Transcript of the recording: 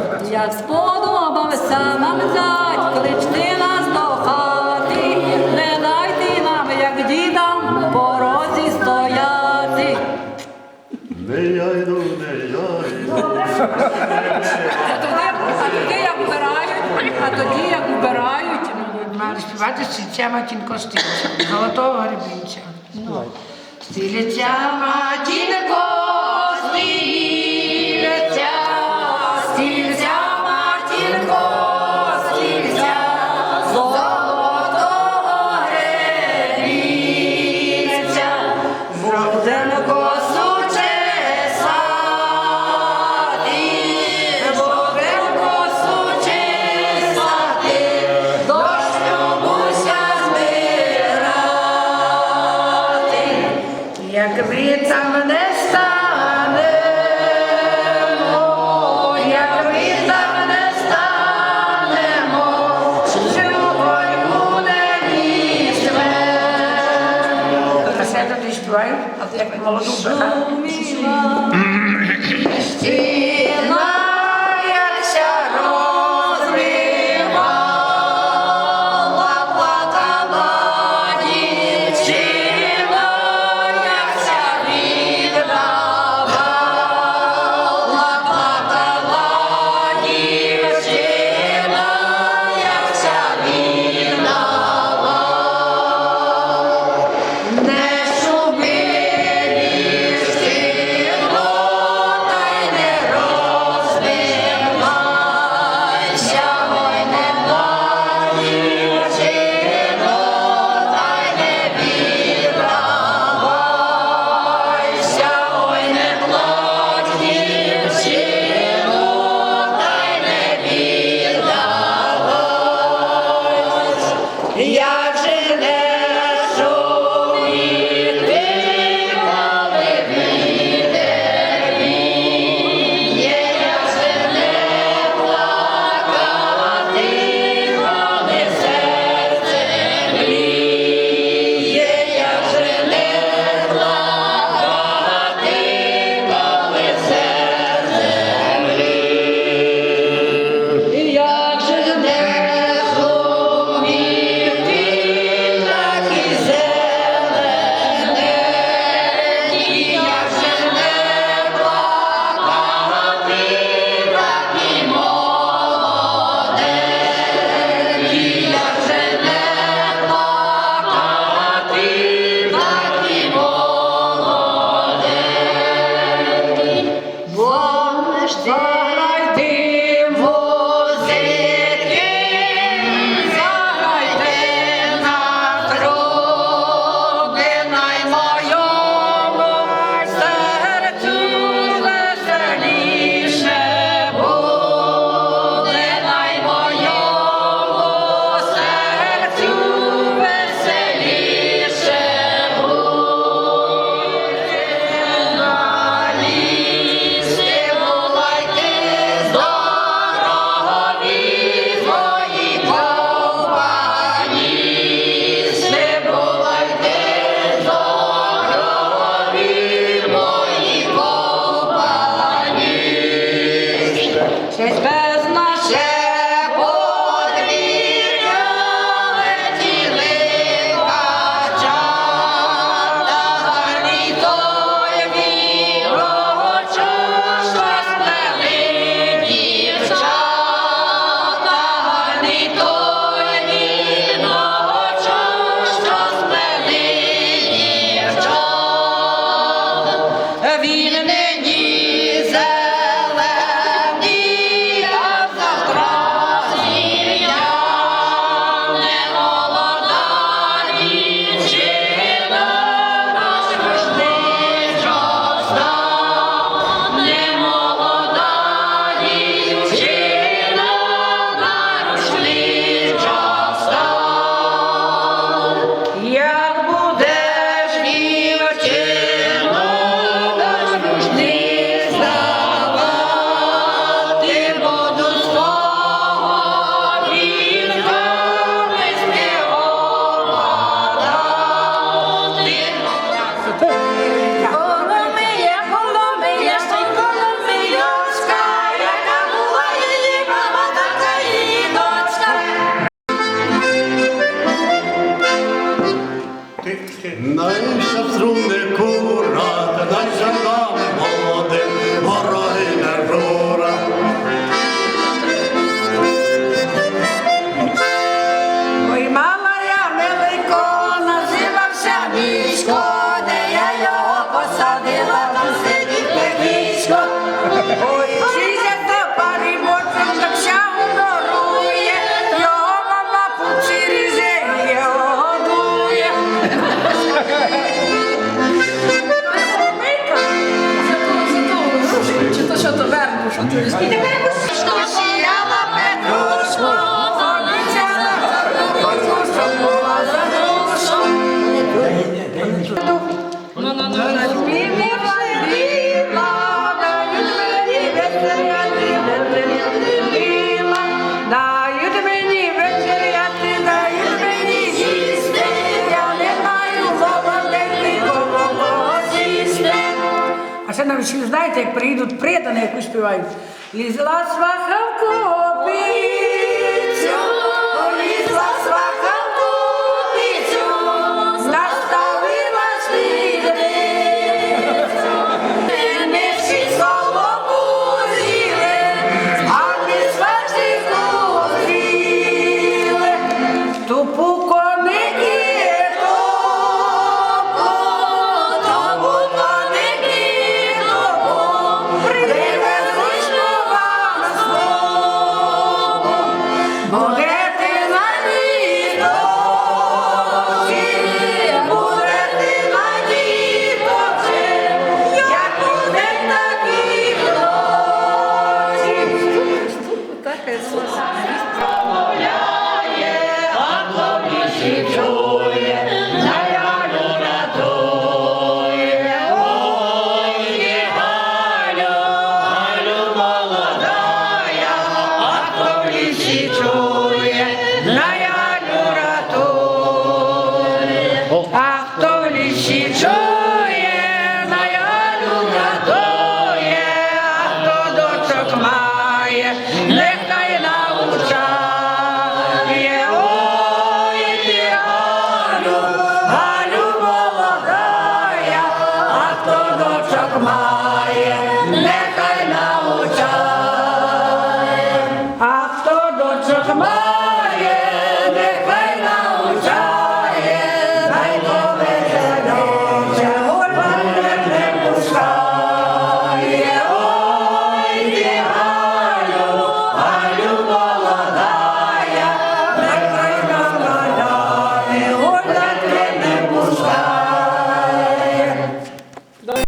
сподобав. Як сподобався нам зять, кличте нас до хати, не дайте нам, як дідам, у порозі стояти. Не я йду, не я йду. А тоді, а тоді як вбирають, а тоді як вбирають, Мали співати стільця матінко стільця, золотого гребінця. Стілиця матінко, ти співаю, а ти як Наївся в кура. Чи то що то вербуш? І тепер Шкошіяла Петрушко, обіцяла Петрушко, була за грушу. Ну, ну, ну, розумієш? навчив, знаєте, як приїдуть предані, яку співають. Лізла сваха в кого.